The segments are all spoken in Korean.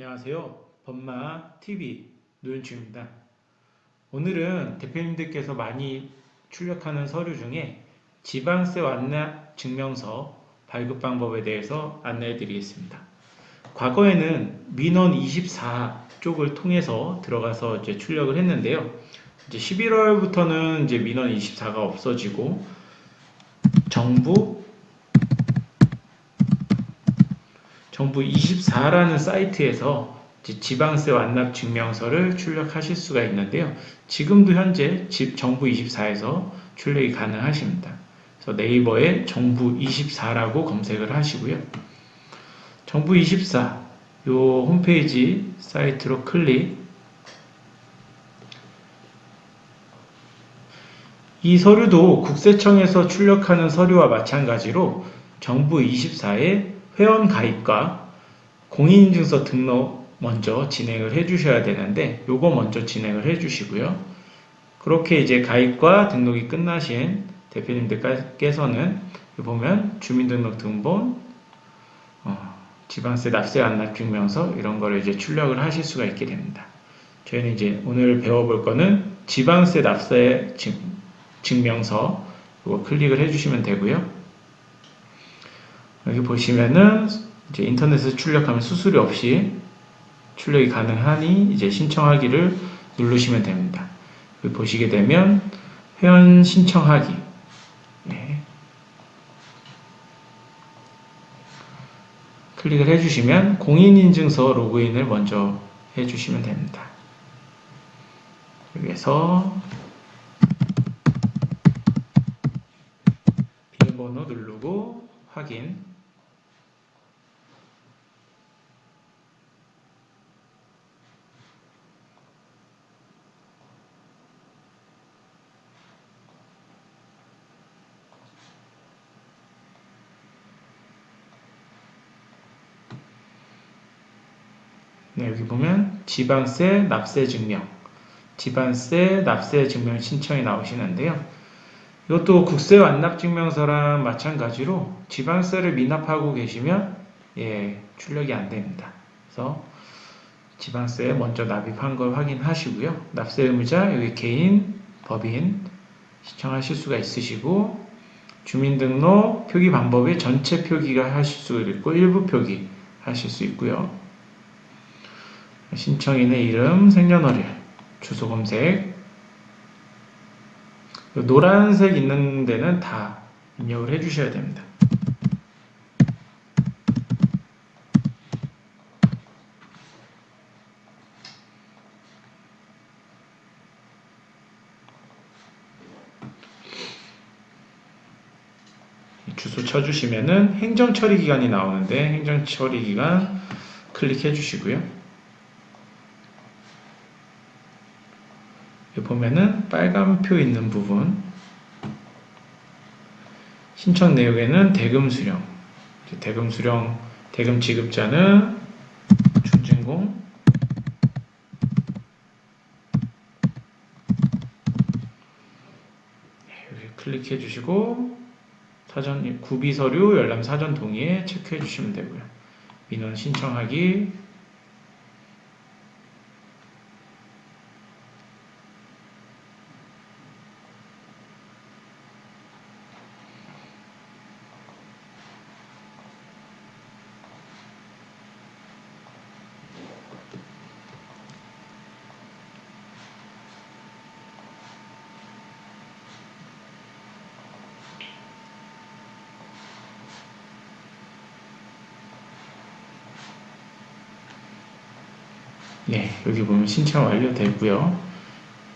안녕하세요. 범마 TV 노현주입니다. 오늘은 대표님들께서 많이 출력하는 서류 중에 지방세 완납 증명서 발급 방법에 대해서 안내해 드리겠습니다. 과거에는 민원 24 쪽을 통해서 들어가서 이제 출력을 했는데요. 이제 11월부터는 이제 민원 24가 없어지고 정부 정부 24라는 사이트에서 지방세 완납 증명서를 출력하실 수가 있는데요. 지금도 현재 집 정부 24에서 출력이 가능하십니다. 그래서 네이버에 정부 24라고 검색을 하시고요. 정부 24 요 홈페이지 사이트로 클릭 이 서류도 국세청에서 출력하는 서류와 마찬가지로 정부 24에 회원 가입과 공인인증서 등록 먼저 진행을 해 주셔야 되는데 요거 먼저 진행을 해 주시고요. 그렇게 이제 가입과 등록이 끝나신 대표님들께서는 보면 주민등록등본, 어, 지방세 납세 완납 증명서 이런 거를 이제 출력을 하실 수가 있게 됩니다. 저희는 이제 오늘 배워볼 거는 지방세 납세 증, 증명서 이거 클릭을 해주시면 되고요. 여기 보시면은 이제 인터넷에서 출력하면 수수료 없이 출력이 가능하니 이제 신청하기를 누르시면 됩니다. 여기 보시게 되면 회원 신청하기 네. 클릭을 해주시면 공인인증서 로그인을 먼저 해주시면 됩니다. 여기에서 비밀번호 누르고 확인 네, 여기 보면 지방세 납세 증명, 지방세 납세 증명 신청이 나오시는데요. 이것도 국세 완납 증명서랑 마찬가지로 지방세를 미납하고 계시면 예, 출력이 안 됩니다. 그래서 지방세 먼저 납입한 걸 확인하시고요. 납세 의무자 여기 개인, 법인 신청하실 수가 있으시고 주민등록 표기 방법에 전체 표기가 하실 수 있고 일부 표기 하실 수 있고요. 신청인의 이름, 생년월일, 주소 검색. 노란색 있는 데는 다 입력을 해 주셔야 됩니다. 주소 쳐주시면은 행정 처리 기간이 나오는데 행정 처리 기간 클릭해 주시고요. 여기 보면은 빨간 표 있는 부분. 신청 내역에는 대금 수령. 대금 수령 대금 지급자는 중진공. 여기 클릭해 주시고 사전 구비 서류 열람 사전 동의에 체크해 주시면 되고요. 민원 신청하기 네, 여기 보면 신청 완료되고요.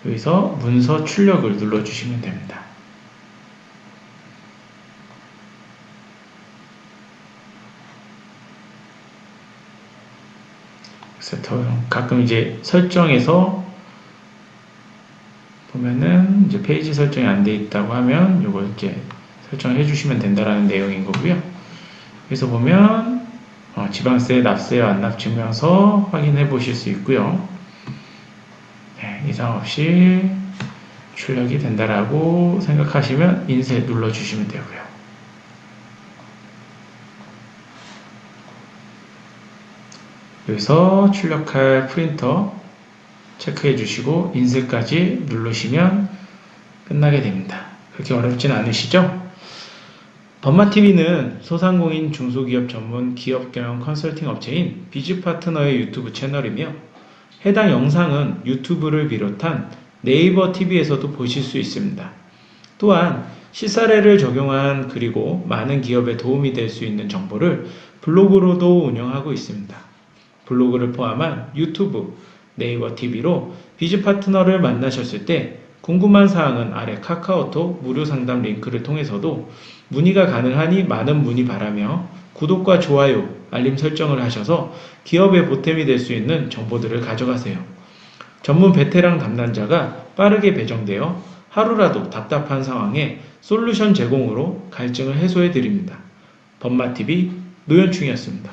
여기서 문서 출력을 눌러주시면 됩니다. 가끔 이제 설정에서 보면은 이제 페이지 설정이 안 돼 있다고 하면 이걸 이제 설정을 해주시면 된다라는 내용인 거고요. 여기서 보면 어, 지방세 납세 완납 증명서 확인해 보실 수 있고요. 네, 이상 없이 출력이 된다라고 생각하시면 인쇄 눌러 주시면 되고요. 그래서 출력할 프린터 체크해 주시고 인쇄까지 누르시면 끝나게 됩니다. 그렇게 어렵진 않으시죠? 범마TV는 소상공인 중소기업 전문 기업 경영 컨설팅 업체인 비즈파트너의 유튜브 채널이며 해당 영상은 유튜브를 비롯한 네이버 TV에서도 보실 수 있습니다. 또한 시사례를 적용한 그리고 많은 기업에 도움이 될 수 있는 정보를 블로그로도 운영하고 있습니다. 블로그를 포함한 유튜브, 네이버 TV로 비즈 파트너를 만나셨을 때 궁금한 사항은 아래 카카오톡 무료 상담 링크를 통해서도 문의가 가능하니 많은 문의 바라며 구독과 좋아요, 알림 설정을 하셔서 기업의 보탬이 될 수 있는 정보들을 가져가세요. 전문 베테랑 담당자가 빠르게 배정되어 하루라도 답답한 상황에 솔루션 제공으로 갈증을 해소해 드립니다. 범마TV 노현충이었습니다.